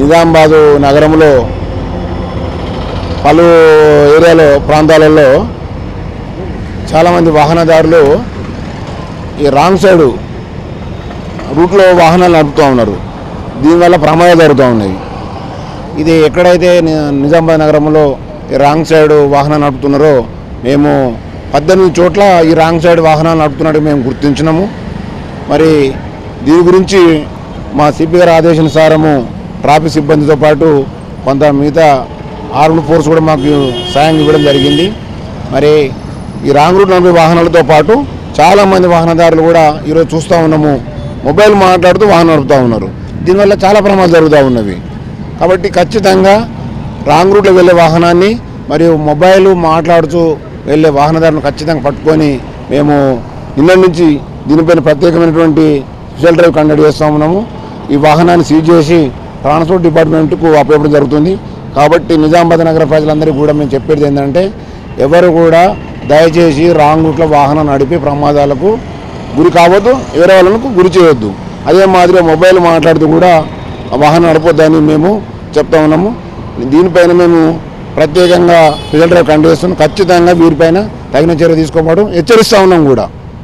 నిజామాబాదు నగరంలో పలు ఏరియాలో ప్రాంతాలలో చాలామంది వాహనదారులు ఈ రాంగ్ సైడు రూట్లో వాహనాలు నడుపుతూ ఉన్నారు. దీనివల్ల ప్రమాదాలు జరుగుతూ ఉన్నాయి ఇది ఎక్కడైతే నిజామాబాద్ నగరంలో ఈ రాంగ్ సైడ్ వాహనాలు నడుపుతున్నారో మేము పద్దెనిమిది చోట్ల ఈ రాంగ్ సైడ్ వాహనాలు నడుపుతున్నట్టు మేము గుర్తించినాము. మరి దీని గురించి మా సిపి గారి ఆదేశానుసారము ట్రాఫిక్ సిబ్బందితో పాటు కొంత మిగతా ఆర్మ్డ్ ఫోర్స్ కూడా మాకు సాయం ఇవ్వడం జరిగింది. మరి ఈ రాంగ్ రూట్ నడిపే వాహనాలతో పాటు చాలామంది వాహనదారులు కూడా ఈరోజు చూస్తూ ఉన్నాము. మొబైల్ మాట్లాడుతూ వాహనం నడుపుతూ ఉన్నారు. దీనివల్ల చాలా ప్రమాదాలు జరుగుతూ ఉన్నవి. కాబట్టి ఖచ్చితంగా రాంగ్ రూట్లో వెళ్ళే వాహనాన్ని మరియు మొబైల్ మాట్లాడుతూ వెళ్ళే వాహనదారులను ఖచ్చితంగా పట్టుకొని మేము నిన్న నుంచి దీనిపైన ప్రత్యేకమైనటువంటి స్పెషల్ డ్రైవ్ కండక్ట్ చేస్తూ ఉన్నాము. ఈ వాహనాన్ని సీజ్ చేసి ట్రాన్స్పోర్ట్ డిపార్ట్మెంట్కు అప్పగించడం జరుగుతుంది. కాబట్టి నిజామాబాద్ నగర ప్రజలందరికీ కూడా మేము చెప్పేది ఏంటంటే ఎవరు కూడా దయచేసి రాంగ్ రూట్లో వాహనం నడిపి ప్రమాదాలకు గురి కావద్దు వేరే వాళ్ళకు గురి చేయొద్దు. అదే మాదిరిగా మొబైల్ మాట్లాడుతూ కూడా వాహనం నడపొద్దని మేము చెప్తా ఉన్నాము. దీనిపైన మేము ప్రత్యేకంగా స్పెషల్ డ్రైవ్ చేస్తున్నాం ఖచ్చితంగా వీరిపైన తగిన చర్య తీసుకోవడం హెచ్చరిస్తూ ఉన్నాం కూడా.